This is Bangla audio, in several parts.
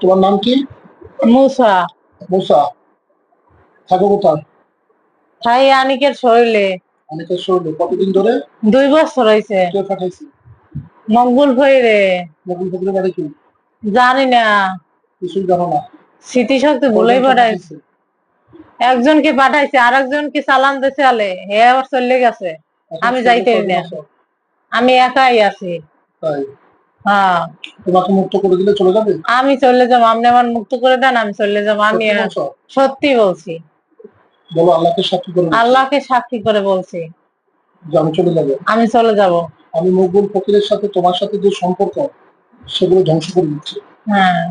তোমার নাম কি? মুসা। মুসা। থাকো কোথায়? তাই আনিকের শরীরে। অনেকের শরীরে। কতদিন ধরে? দুই বছর হয়েছে কে পাঠাইছি? নকুল ফকরের বাড়ি কি? জানি না। কিছুই জানো না। স্মৃতিশক্তি ভুলেই পাঠাইছে। একজনকে পাঠাইছে আর একজনকে সালাম দিতে আলে। হে আবার চলে গেছে। আমি যাইতে না। আমি একাই আছি। হ্যাঁ। তোমাকে মুক্ত করে দিলে চলে যাবে? আমি চলে যাব। আপনি আমার মুক্ত করে দেন আমি চলে যাব। আমি সত্যি বলছো? সত্যি বলো আল্লাহকে সাক্ষী করে আল্লাহকে সাক্ষী করে বলছি। যে আমি চলে যাব। আমি চলে যাব। আমি মকবুল ফকিরের সাথে তোমার সাথে যে সম্পর্ক সেগুলো ধ্বংস করে দিচ্ছি। হ্যাঁ।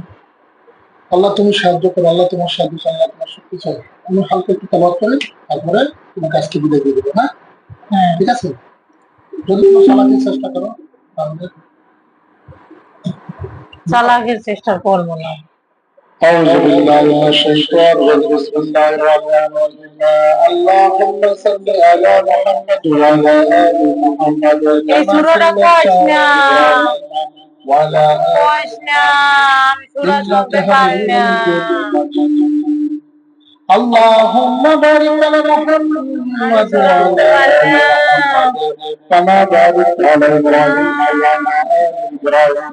আল্লাহ তুমি সাহায্য করো আল্লাহ তোমার সাহায্য চাই আল্লাহ তোমার শক্তি চাই আমি হালকা একটু তালাত করে তারপরে তুমি কাজকে বিদায় দিয়ে দেবো হ্যাঁ? হ্যাঁ। ঠিক আছে? যদি তুমি চালাতে চেষ্টা করো তাহলে চালাকের চেষ্টা করবো না أعوذ بالله من الشيطان الرجيم بسم الله الرحمن الرحيم اللهم صل على محمد وعلى آل محمد এই كما সূরাটা صليت কইস না। على وعلى آل কইস না আমি সূরা শুনতে إنك পারি না حميد مجيد اللهم بارك على محمد وعلى آل محمد كما باركت على إبراهيم وعلى آل إبراهيم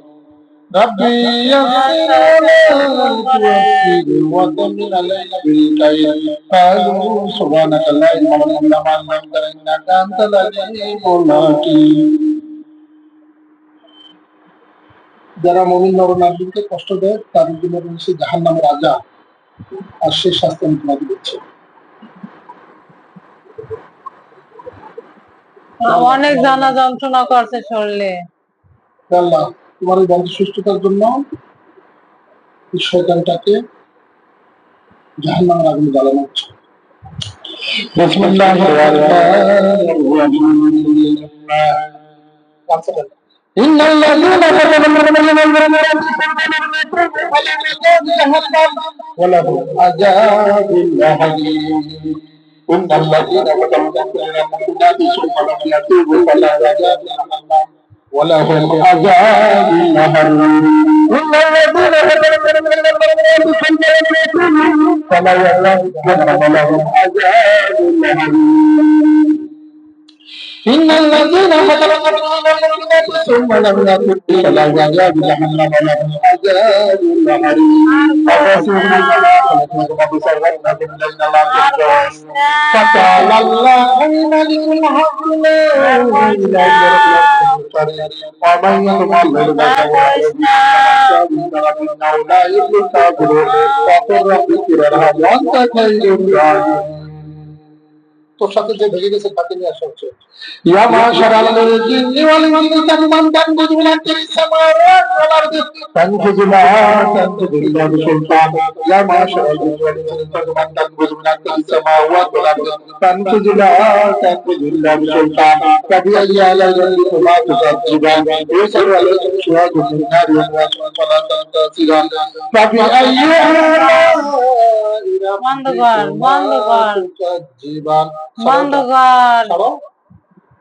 ربي يسر ولا تؤثر وتمن علينا بالخير قالوا سبحانك لا علم لنا ما علمتنا انك انت العليم الحكيم যারা মমিন নরনারীকে কষ্ট দেয় তাদের জন্য রয়েছে জাহান নামের রাজা আর সেই শাস্তি আমি তোমাকে দিচ্ছি অনেক জানা যন্ত্রণা করছে শরীরে হে আল্লাহ তোমার এই বন্ধ সুস্থতার জন্য এই শয়তানটাকে জাহান নামের আগুনে জ্বালানো হচ্ছে বিসমিল্লাহির রহমানির রহিম إن الذين ولهم عذاب أليم إن الذين ثم لم يتوبوا فلا عذاب ولهم عذاب أليم إن الذين فلا ولهم عذاب أليم إن الذين فتنوا المؤمنات ثم لم يتوبوا فلا عذاب جهنم لهم عذاب فتعالى الله الملك الحق لا إله إلا هو ومن يضلل لا يفلح الكافرون وقل رب اغفر ارحم وانت خير الراحمين তোর সাথে যে ভেঙে গেছে তাকে নিয়ে আসা হচ্ছে ইয়া মাশার আলাদা জিন্নি ওয়াল ইমানদি তাকুমান তান বুজুলান তেরি সামাওয়াত ওয়াল আরদি তান বুজুলান তান বুজুলান সুলতান ইয়া মাশার আলাদা জিন্নি তাকুমান তান বুজুলান তেরি সামাওয়াত ওয়াল তান বুজুলান তান বুজুলান সুলতান কবি আলিয়া আলাদা জিন্নি তোমা তুসাজিবান ইয়া সার আলাদা شهاد من نار وأنواس فلا تنتصران فبأي آلاء বন্ধ কর, বন্ধ কর। تكذبان বন্ধ কর ছাড়ো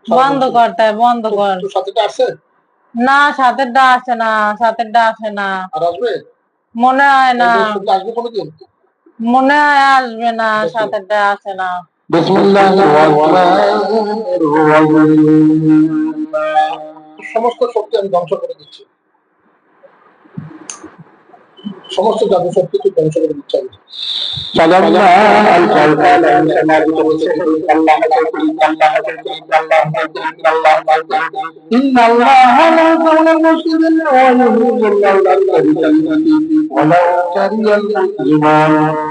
বন্ধ কর তাই বন্ধ কর তোর সাথে আসছে না সাথের ডা আসে না সাথের ডা আসে না আর আসবে মনে হয় না শুনতে আসবে কোনোদিন মনে হয় আসবে না সাথের ডা আসে না সমস্ত শক্তি আমি ধ্বংস করে দিচ্ছি সমস্ত জাদু শক্তি তুই ধ্বংস করে দিচ্ছি আমি فلما ألقى قال إن سمعت والسحر الله الله إن الله لا يقول المسلمين ويهود الله ولو كره المسلمون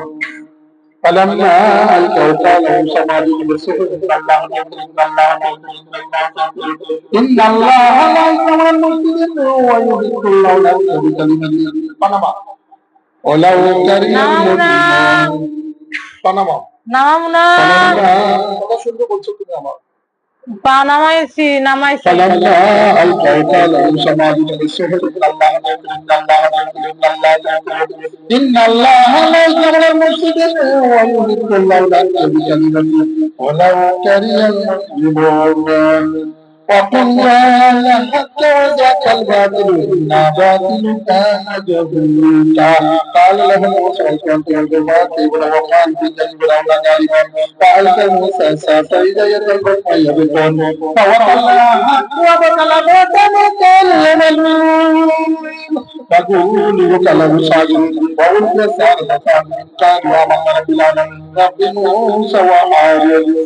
فلما ألقوا قال موسى ما به بالسحر الله إن الله لا يقول المسلمين ويهود الله بكلمته بنما ولو كره না না المسلمون بنما নামাবো না কথা শুনতে বলছো তুমি আমার পা নামাইছি নামাইছি فلما ألقوا قال موسى ما جئت بالسحر إن الله إن الله لا يغفر المفسدين ويهلك الله الأرض بكلمته ولو كره المجرمون وقلنا لحق وذاك الباطل إن باطل كان جهولا قال له موسى كنت الجماعة وقال في جنب الأولى غالبا فألقى موسى ساسا إذا يتلقى يبطون فوقعها وبطل متمكن فقولوا كلام صادق وألقى السارة كانوا أمر بلالا رب موسى وهارون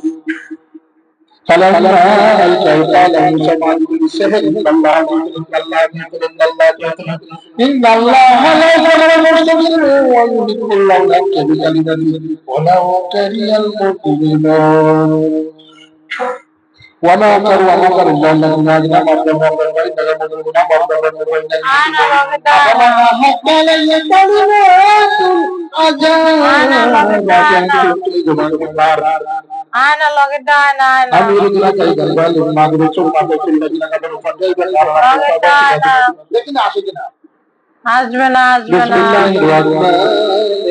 فلما ألقوا قال موسى ما يريد السحر إن الله يدرك الله يدرك الله يدرك إن الله لا يفعل المرسلين ويهلك الله الحق بكلمته ولو كره المجرمون وما مكر ومكر الله لكن هذا ما مكر مكر وإنك مكر ما مكر مكر وإنك وما حق علي كلمات أجل ما كنت تريد من النار ఆయన లొగడ్డా ఆయన హస్బెండ్ హస్బెండ్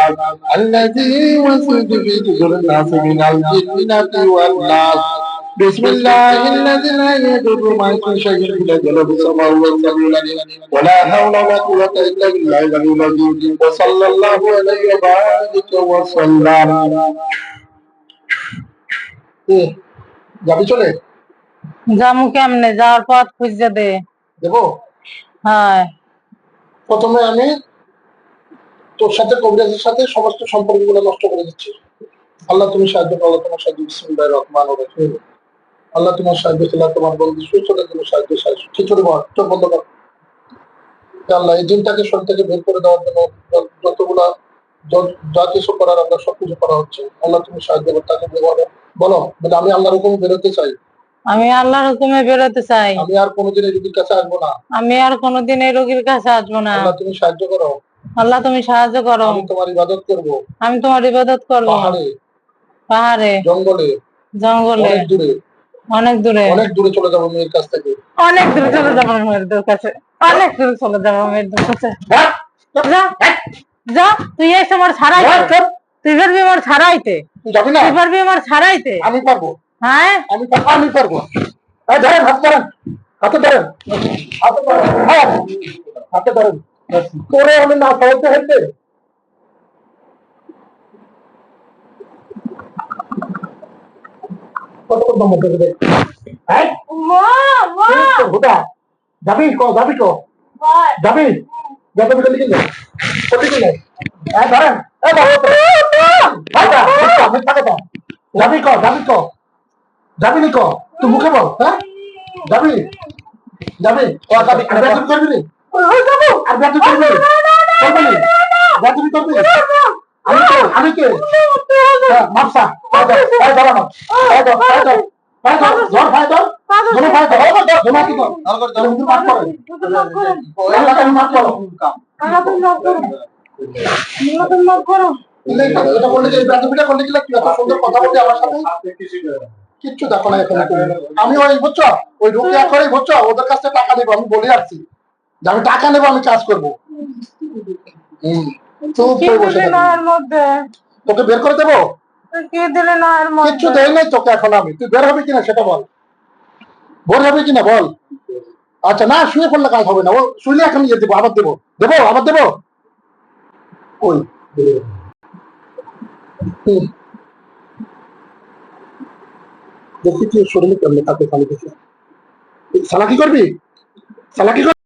আসবে بسم না الله الرحمن الرحيم قل يا أيها الكافرون أعبد ما تعبدون أنتم عابدون ما عبدنا نعبد ما عبدتم ولا أنتم عابدون ما عبد لكم دينكم ولي دين بسم الله الرحمن الرحيم قل أعوذ برب الفلق قل أعوذ برب الفلق ومن شر غاسق ومن شر حاسد إذا حسد قل أعوذ برب الناس ملك الناس إله الناس من شر الوسواس الخناس الذي يوسوس في صدور الناس من الجنة والناس بسم الله الذي لا يضر مع اسم شيء في الجل في السماء والسماء ولا حول ولا قوة إلا بالله العلي العظيم وصلى الله عليه وبارك وسلم إيه যাবি চলে জামু কেমনে যাওয়ার পথ খুঁজে দে দেবো হ্যাঁ প্রথমে আমি তোর সাথে কবিরাজের সাথে সমস্ত সম্পর্কগুলো নষ্ট করে দিচ্ছি। আল্লাহ তুমি সাহায্য করো আল্লাহ তোমার সাহায্য বিসমিল্লাহ রহমান রহিম। আল্লাহ তোমার সাহায্য খেলা তোমার বন্ধু সুস্থতার জন্য সাহায্য সাহায্য খিচুড়ি বল চোখ বন্ধ কর। আল্লাহ এই দিনটাকে শরীর থেকে বের করে দেওয়ার জন্য যত- যতগুলা যা কিছু করার আমরা সবকিছু করা হচ্ছে। আল্লাহ তুমি সাহায্য করো তাকে বলো। বলো বলে আমি আল্লাহর হুকুম বেরোতে চাই। আমি আল্লাহর হুকুমে বেরোতে চাই। আমি আর কোনোদিন এই রুগীর কাছে আসব না। আমি আর কোনোদিন এই রোগীর কাছে আসব না। আল্লাহ তুমি সাহায্য করো। আল্লাহ তুমি সাহায্য করো। আমি তোমার ইবাদত করব। আমি তোমার ইবাদত করব। পাহাড়ে। পাহাড়ে। জঙ্গলে। জঙ্গলে। অনেক দূরে। অনেক দূরে। অনেক দূরে চলে যাব মেয়ের কাছ থেকে। অনেক দূরে চলে যাব মেয়ের কাছে। অনেক দূরে চলে যাব মেয়ের কাছে। যা। যা। তুই এই সময় ছাড়াইতে তুই পারবি আমার ছাড়াইতে। তুই যাবি না? তুই পারবি আমার ছাড়াইতে। আমি পারব। হ্যাঁ? আমি পারব। আমি পারব। ধরেন হাত ধরেন। হাতে ধরেন। হাতে ধরেন। হ্যাঁ, হাতে ধরেন। তোরে আমি না সহজে হইতে কত কত নম্বর দেবে? দেখ এই, হুদা। যাবি কো যাবি কো? যাবি যাবি? কো লিখে নে কো লিখে নে এই ধরেন এই বাবা ভাইটা মিথ্যা কথা। যাবি কো যাবি কো। যাবি নি কো? তুই মুখে বল হ্যাঁ? যাবি? যাবি? ও যাবি। বেতন করবি নি? আর বেতন করবি করবি নি আমি কে আমি কে হ্যাঁ, মাপসা পায় দাও পায় দাও পায় দাও পায় দাও পায় দাও জোর পায় দাও জোর পায় দাও কি কর তুমি মাপ করো আল্লাহ তুমি মাপ করো এটা এটা যে বেতনটা করলে কি তুই সুন্দর কথা আমার সাথে কিচ্ছু দেখো না এখানে। আমি ওই বুঝছ ওই রুকিয়া করে বুঝছ ওদের কাছ থেকে টাকা নেব আমি বলে যে আমি টাকা নেব আমি কাজ করব। চুপ করে বসে মধ্যে? তোকে বের করে দেবো? কি দিলে না এর কিচ্ছু মধ্যে দেয় নাই তোকে এখন আমি। তুই বের হবে কিনা সেটা বল। ভোর হবে কিনা বল। আচ্ছা না শুয়ে পড়লে কাজ হবে না। ও শুইলে এখন ইয়ে দেবো আবার দেবো। দেবো আবার দেবো? ওই দেখি তুই শরীরে করলে থাকে খালি দেখি। সালা কি করবি? সালা কি করবি